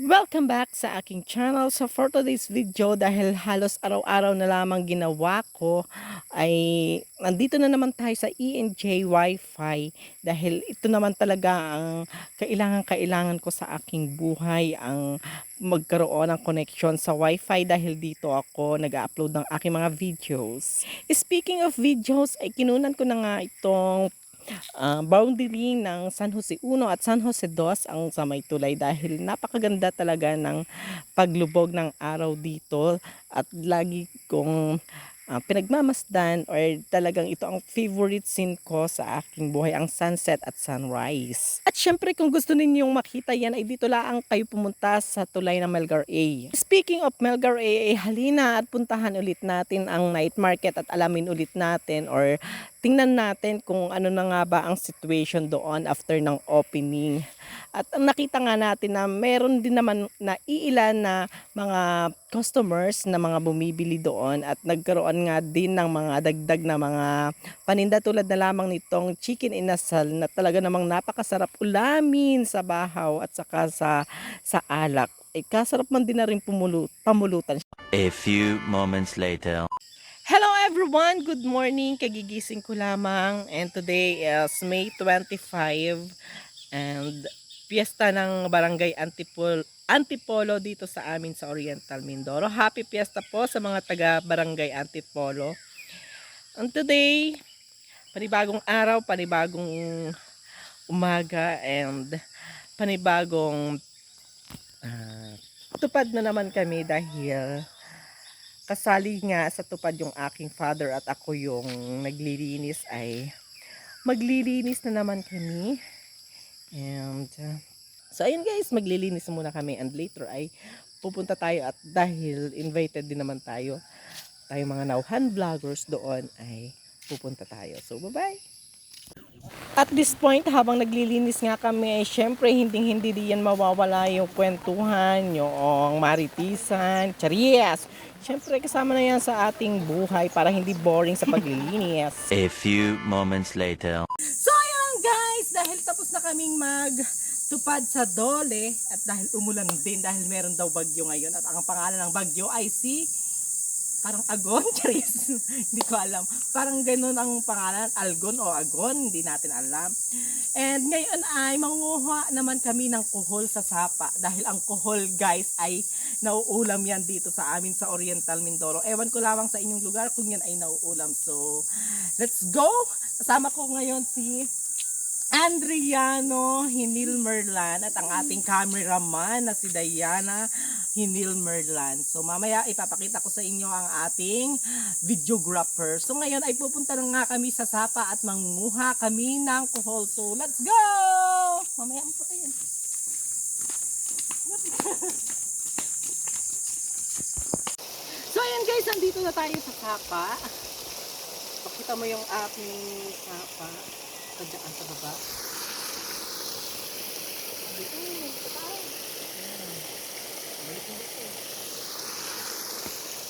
Welcome back sa aking channel. So for today's video, dahil halos araw-araw na lamang ginawa ko, ay nandito na naman tayo sa ENJ Wi-Fi. Dahil ito naman talaga ang kailangan-kailangan ko sa aking buhay, ang magkaroon ng connection sa Wi-Fi dahil dito ako nag-upload ng aking mga videos. Speaking of videos, ay kinunan ko na nga itong ah, boundary ng San Jose 1 at San Jose 2 ang sa may tulay dahil napakaganda talaga ng paglubog ng araw dito at lagi kong ah, pinagmamasdan or talagang ito ang favorite scene ko sa aking buhay, ang sunset at sunrise. At syempre kung gusto ninyong makita yan ay dito lang kayo pumunta sa tulay ng Melgar A. Speaking of Melgar A, ay halina at puntahan ulit natin ang night market at alamin ulit natin or tingnan natin kung ano na nga ba ang situation doon after ng opening. At ang nakita nga natin na meron din naman na iilan na mga customers na mga bumibili doon at nagkaroon nga din ng mga dagdag na mga paninda tulad na lamang nitong chicken inasal na talaga namang napakasarap ulamin sa bahaw at saka sa, sa alak. Eh, kasarap man din na rin pumulu, pamulutan A few moments later. Hello everyone! Good morning! Kagigising ko lamang and today is May 25 and piyesta ng Barangay Antipol Antipolo dito sa amin sa Oriental Mindoro. Happy piyesta po sa mga taga Barangay Antipolo. And today, panibagong araw, panibagong umaga and panibagong ah, tupad na naman kami dahil kasali nga sa tupad yung aking father at ako yung naglilinis ay maglilinis na naman kami. And uh, so ayun guys, maglilinis muna kami and later ay pupunta tayo at dahil invited din naman tayo, tayo mga nauhan vloggers doon ay pupunta tayo. So bye-bye! At this point, habang naglilinis nga kami, ay syempre hindi hindi diyan mawawala yung kwentuhan, yung maritisan, charies. Syempre kasama na yan sa ating buhay para hindi boring sa paglilinis. A few moments later. So ayun guys, dahil tapos na kaming mag tupad sa Dole at dahil umulan din dahil meron daw bagyo ngayon at ang pangalan ng bagyo ay si parang Agon, Charis. hindi ko alam. Parang ganun ang pangalan, Algon o Agon, hindi natin alam. And ngayon ay manguha naman kami ng kuhol sa sapa dahil ang kuhol guys ay nauulam yan dito sa amin sa Oriental Mindoro. Ewan ko lamang sa inyong lugar kung yan ay nauulam. So, let's go! Kasama ko ngayon si Andriano Hinil Merlan at ang ating cameraman na si Diana Hinil Merlan. So mamaya ipapakita ko sa inyo ang ating videographer. So ngayon ay pupunta na nga kami sa Sapa at manguha kami ng kuhol. So let's go! Mamaya mo pa kayo. So ayan guys, nandito na tayo sa Sapa. Pakita mo yung ating Sapa. Tadaan sa baba. Dito.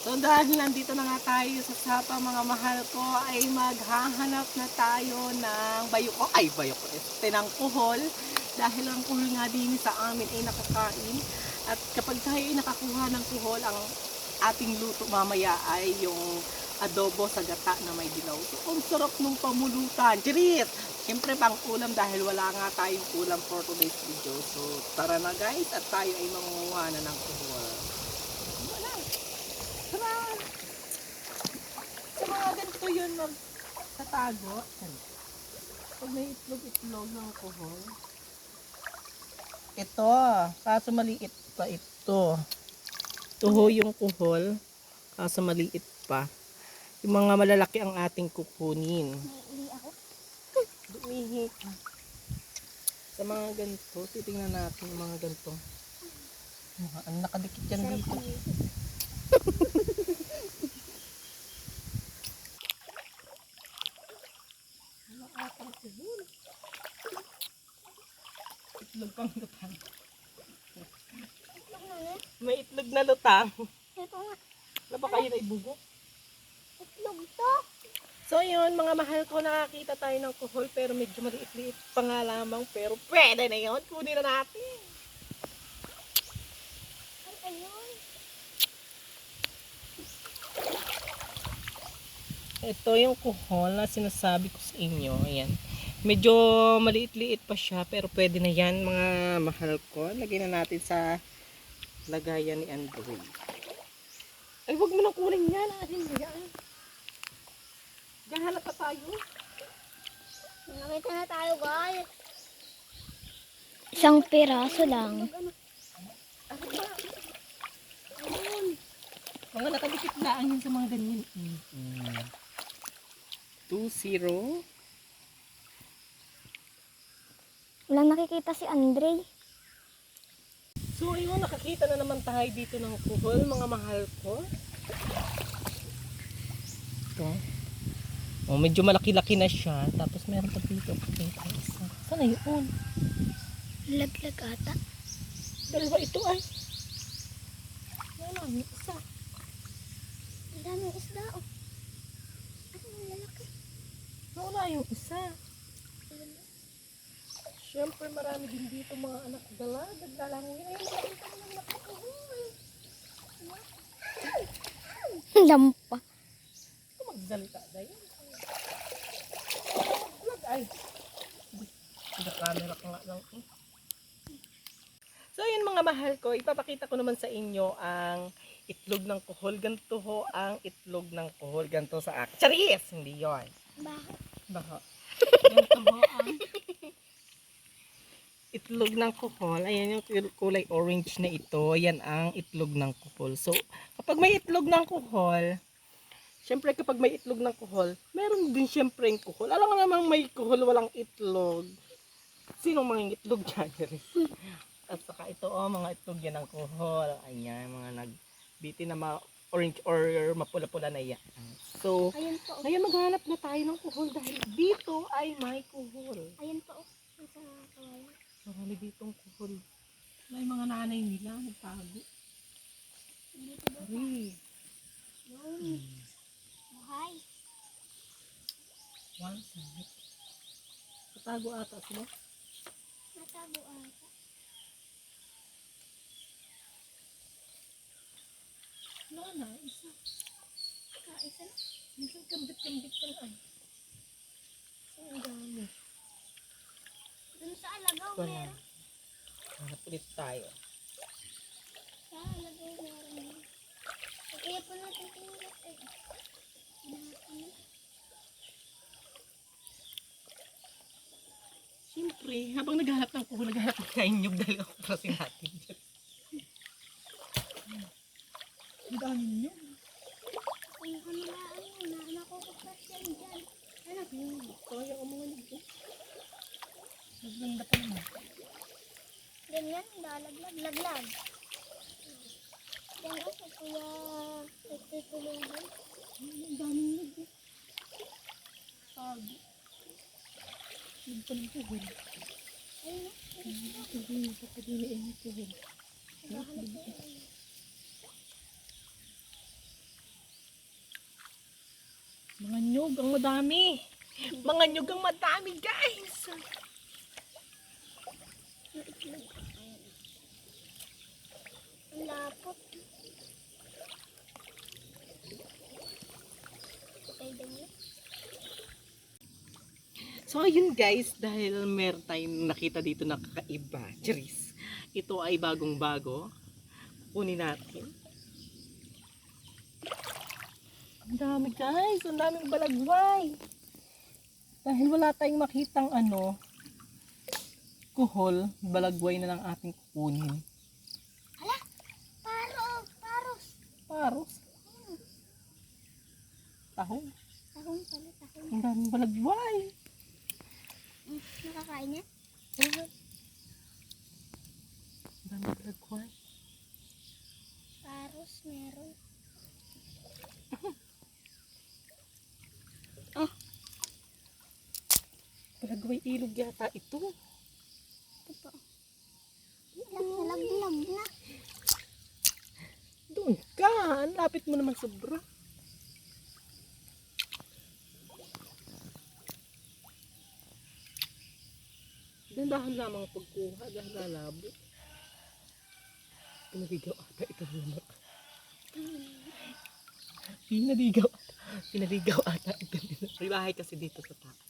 So dahil nandito na nga tayo sa Sapa mga mahal ko ay maghahanap na tayo ng bayoko. Ay bayoko. Este ng kuhol. Dahil ang kuhol nga din sa amin ay nakakain. At kapag tayo ay nakakuha ng kuhol, ang ating luto mamaya ay yung adobo sa gata na may dilaw. So, ang sarap nung pamulutan. Chirit! Siyempre pang ulam dahil wala nga tayong ulam for today's video. So, tara na guys at tayo ay mangunguha na ng kuhol. Wala. Tara! Sa mga ganito yun mag tatago. Pag may itlog-itlog ng kuhol. Ito, kaso maliit pa ito. Tuho yung kuhol, kaso maliit pa. Yung mga malalaki ang ating kukunin. Dumihi ka. Sa mga ganito, titingnan natin yung mga ganito. Ang nakadikit yan dito. Ano atang kuhol? Itlog pang lutang. May itlog na lutang. Ito nga, Wala ba kayo na ibugo? itlog to. So yun, mga mahal ko, nakakita tayo ng kuhol pero medyo maliit-liit pa nga lamang. Pero pwede na yun, kunin na natin. Ito yung kuhol na sinasabi ko sa inyo. Ayan. Medyo maliit-liit pa siya pero pwede na yan mga mahal ko. Lagyan na natin sa lagayan ni Andrew. Ay, wag mo na kunin yan. Ah. Atin yan. Diyan hanap pa tayo. Nakita na tayo guys. Isang piraso lang. Mga nakadikit laan yun sa mga ganyan. Mm-hmm. 2-0. Walang nakikita si Andre. So ayun, nakakita na naman tayo dito ng kuhol, mga mahal ko. Ito. Oh, medyo malaki-laki na siya. Tapos meron pa dito. Okay, isa. Sana yun? Laglag ata. Dalawa ito ay. Wala, may isa. Ang daming isda oh. Ano ang lalaki? Wala yung isa. Siyempre marami din dito mga anak dala. Daglalangin. Ayun, nakita mo ng nakukuhol. Lampa. Ito magsalita. Vlog ay. Hindi camera ko nga lang eh. So yun mga mahal ko, ipapakita ko naman sa inyo ang itlog ng kuhol. Ganito ho ang itlog ng kuhol. Ganito sa akin. Charis! Hindi yon. Bakit? Baka. Ganito ho ang itlog ng kuhol. Ayan yung kulay orange na ito. Yan ang itlog ng kuhol. So, kapag may itlog ng kuhol, Siyempre kapag may itlog ng kuhol, meron din siyempre yung kuhol. Alam mo namang may kuhol, walang itlog. Sinong mga itlog dyan? At saka ito, oh, mga itlog yan ng kuhol. Ayan, mga nagbiti na ma orange or mapula-pula na yan. So, Ayun po. ngayon maghanap na tayo ng kuhol dahil dito ay may kuhol. Ayun po. oh. Nasa kawayan. Marami ditong kuhol. May mga nanay nila, nagtago. Dito ba? Ari, Yun. Buhay. one side. Natago ata sila. Natago ata. Wala na, isa. Kaisa na. Minsan kambit-kambit ka ay. Ang dami. Dun sa alagaw Wala. meron. Hanap ulit tayo. Sa alagaw meron. Po natin tingnan Siyempre, habang naghahanap ng kuhol, naghahanap ng kainyog dahil ako prasin natin dyan. Ang dami niyo. Kung ano na ano na nakukupras yan dyan. Ano? Kaya ang mga nito. Maganda pa naman. Ganyan, lalaglag, laglag. Yan ako, kuya, nagtutulungan. Ang dami niyo. Sabi. Nagpa ng kuhol. Ayun na, Sabi sa ng naghahanap na yun. Mga nyog ang madami. Mga nyog ang madami, guys. Ang lapot. Okay, dami. So ayun guys, dahil meron tayong nakita dito na kakaiba, Charis. Ito ay bagong bago. Kunin natin. Ang dami guys, ang daming balagway. Dahil wala tayong makitang ano, kuhol, balagway na lang ating kukunin. Hala! Paro! Paros! Paros. Tahong. Tahong pala, tahong. Ang daming balagway. Nakakain niya? Ayan. Ang daming balagway. Paros, meron. Balagway ilog yata ito. Ito po. Nalaglag na. Doon ka. Ang lapit mo naman sobra. Dandahan lamang ang pagkuha dahil lalabo. Pinabigaw ata ito naman. Pinaligaw. Pinaligaw ata. May bahay kasi dito sa taas.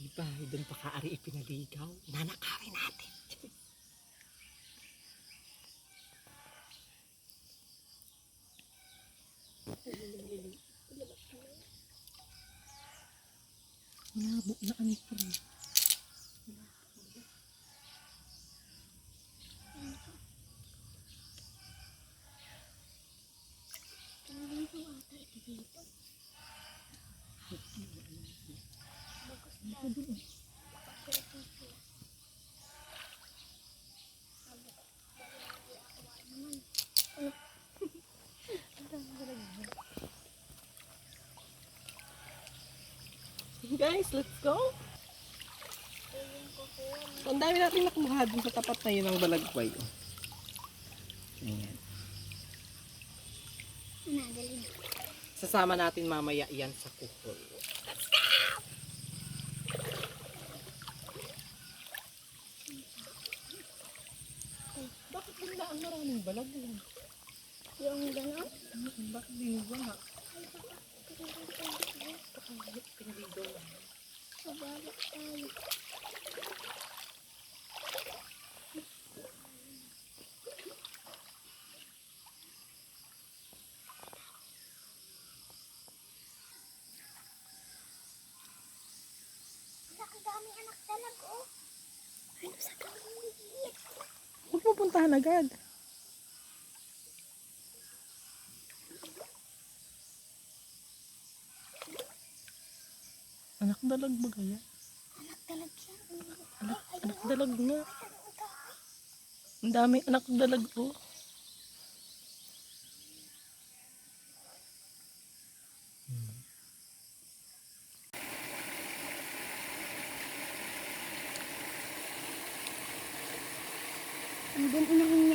May bahay doon pa kaari ipinaligaw. Nanakawin natin. Malabo na ang pre. Guys, let's go! Ang dami natin nakuha dun sa tapat na yun ng balagway. Ayan. Sasama natin mamaya yan sa kuhol. Bakit bigla ang maraming balagway? Yung gano'n? Bakit binigwa? Pinaligaw na. Sabala tayo. Ang daming anak talaga, oh. Ano sa daming liit? Huwag mo puntahan agad. Anak dalag ba kaya? Anak talaga yan. Anak, anak dalag nga. Ang daming anak dalag oh. Nandun unahin